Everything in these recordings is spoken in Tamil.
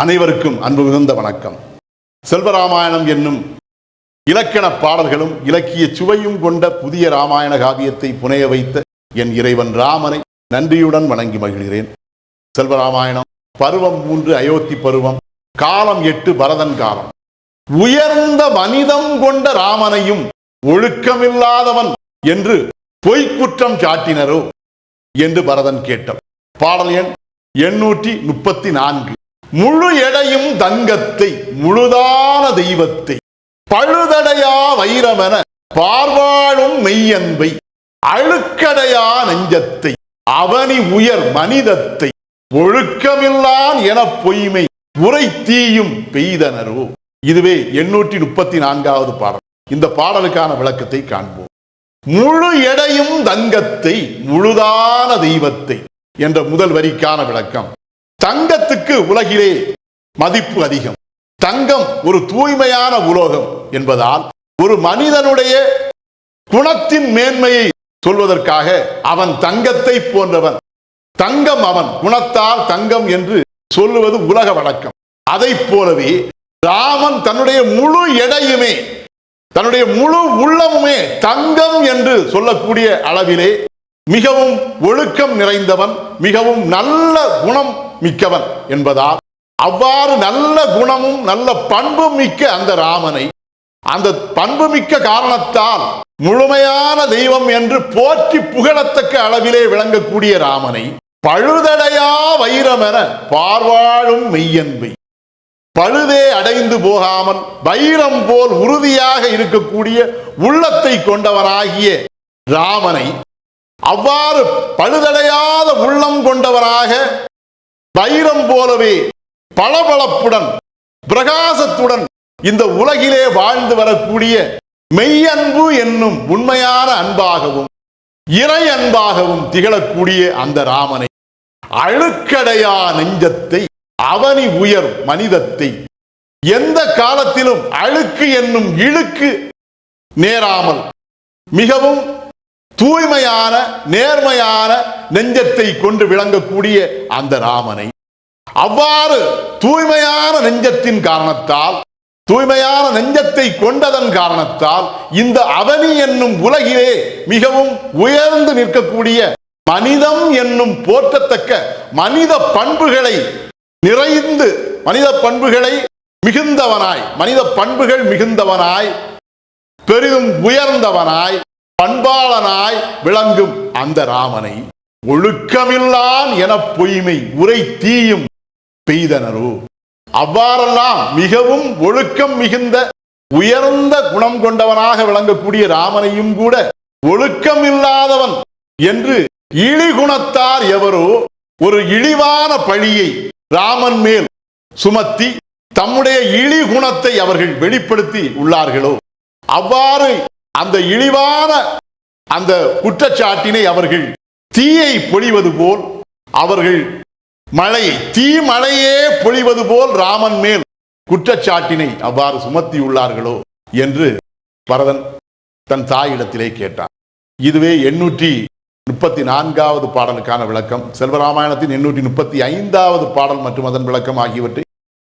அனைவருக்கும் அன்பு மிகுந்த வணக்கம். செல்வராமாயணம் என்னும் இலக்கண பாடல்களும் இலக்கிய சுவையும் கொண்ட புதிய ராமாயண காவியத்தை புனைய வைத்த என் இறைவன் ராமனை நன்றியுடன் வணங்கி மகிழ்கிறேன். செல்வராமாயணம் பருவம் மூன்று அயோத்தி பருவம் காலம் எட்டு பரதன் காலம். உயர்ந்த மனிதம் கொண்ட ராமனையும் ஒழுக்கமில்லாதவன் என்று பொய்க்குற்றம் சாட்டினரோ? என்று பரதன் கேட்டான். பாடல் எண் எண்ணூற்றி முப்பத்தி நான்கு. முழு எடையும் தங்கத்தை முழுதான தெய்வத்தை. பழுதடையா வைரமென பார்வாழும் மெய்யன்பை அழுக்கடையா நெஞ்சத்தை அவனி உயர் மனிதத்தை ஒழுக்கமில்லான் என பொய்மை உரை தீயும் பெய்தனரோ. இதுவே எண்ணூற்றி முப்பத்தி நான்காவது பாடல். இந்த பாடலுக்கான விளக்கத்தை காண்போம். முழு எடையும் தங்கத்தை முழுதான தெய்வத்தை என்ற முதல் வரிக்கான விளக்கம். தங்கத்துக்கு உலகிலே மதிப்பு அதிகம். தங்கம் ஒரு தூய்மையான உலோகம் என்பதால் ஒரு மனிதனுடைய குணத்தின் மேன்மையை சொல்வதற்காக அவன் தங்கத்தை போன்றவன். தங்கம் அவன். குணத்தால் தங்கம் என்று சொல்லுவது உலக வழக்கம். அதை போலவே ராமன் தன்னுடைய முழு எடையுமே தன்னுடைய முழு உள்ளமுமே தங்கம் என்று சொல்லக்கூடிய அளவிலே மிகவும் ஒழுக்கம் நிறைந்தவன் மிகவும் நல்ல குணம் மிக்கவன் என்பதால் அவ்வாறு நல்ல குணமும் நல்ல பண்பும் மிக்க அந்த ராமனை அந்த பண்பு மிக்க காரணத்தால் முழுமையான தெய்வம் என்று போற்றி புகழத்தக்க அளவிலே விளங்கக்கூடிய ராமனை பழுதடையா வைரமென பார்வாழும் மெய்யன்பை. பழுதே அடைந்து போகாமல் வைரம் போல் உறுதியாக இருக்கக்கூடிய உள்ளத்தை கொண்டவனாகிய ராமனை அவ்வாறு பழுதடையாத உள்ளம் கொண்டவராக வைரம் போலவே பளபளப்புடன் பிரகாசத்துடன் இந்த உலகிலே வாழ்ந்து வரக்கூடிய மெய்யன்பு என்னும் உண்மையான அன்பாகவும் இறை அன்பாகவும் திகழக்கூடிய அந்த ராமனை அழுக்கடையா நெஞ்சத்தை அவனி உயர் மனிதத்தை எந்த காலத்திலும் அழுக்கு என்னும் இழுக்கு நேராமல் மிகவும் தூய்மையான நேர்மையான நெஞ்சத்தை கொண்டு விளங்கக்கூடிய அந்த ராமனை. அவ்வாறு தூய்மையான நெஞ்சத்தின் காரணத்தால் தூய்மையான நெஞ்சத்தை கொண்டதன் காரணத்தால் இந்த அவனி என்னும் உலகிலே மிகவும் உயர்ந்து நிற்கக்கூடிய மனிதம் என்னும் போற்றத்தக்க மனித பண்புகளை நிறைந்து மனித பண்புகளை மிகுந்தவனாய் மனித பண்புகள் மிகுந்தவனாய் பெரிதும் உயர்ந்தவனாய் பண்பாளனாய் விளங்கும் அந்த ராமனை ஒழுக்கமில்லான் என பொய்மை உரை தீயும் பெய்தனரோ. அவ்வாறெல்லாம் மிகவும் ஒழுக்கம் மிகுந்த உயர்ந்த குணம் கொண்டவனாக விளங்கக்கூடிய ராமனையும் கூட ஒழுக்கம் இல்லாதவன் என்று இழிகுணத்தார் எவரோ ஒரு இழிவான பழியை ராமன் மேல் சுமத்தி தம்முடைய இழி குணத்தை அவர்கள் வெளிப்படுத்தி உள்ளார்களோ. அவ்வாறு அந்த இழிவான அந்த குற்றச்சாட்டினை அவர்கள் தீயை பொழிவது போல் அவர்கள் மழையை தீ மழையே பொழிவது போல் ராமன் மேல் குற்றச்சாட்டினை அவ்வாறு சுமத்தியுள்ளார்களோ என்று பரதன் தன் தாயிடத்திலே கேட்டான். இதுவே எண்ணூற்றி முப்பத்தி நான்காவது பாடலுக்கான விளக்கம். செல்வராமாயணத்தின் எண்ணூற்றி முப்பத்தி ஐந்தாவது பாடல் மற்றும் அதன் விளக்கம் ஆகியவற்றை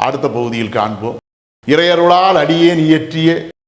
அடுத்த பகுதியில் காண்போம். இறையருளால் அடியேன் இயற்றிய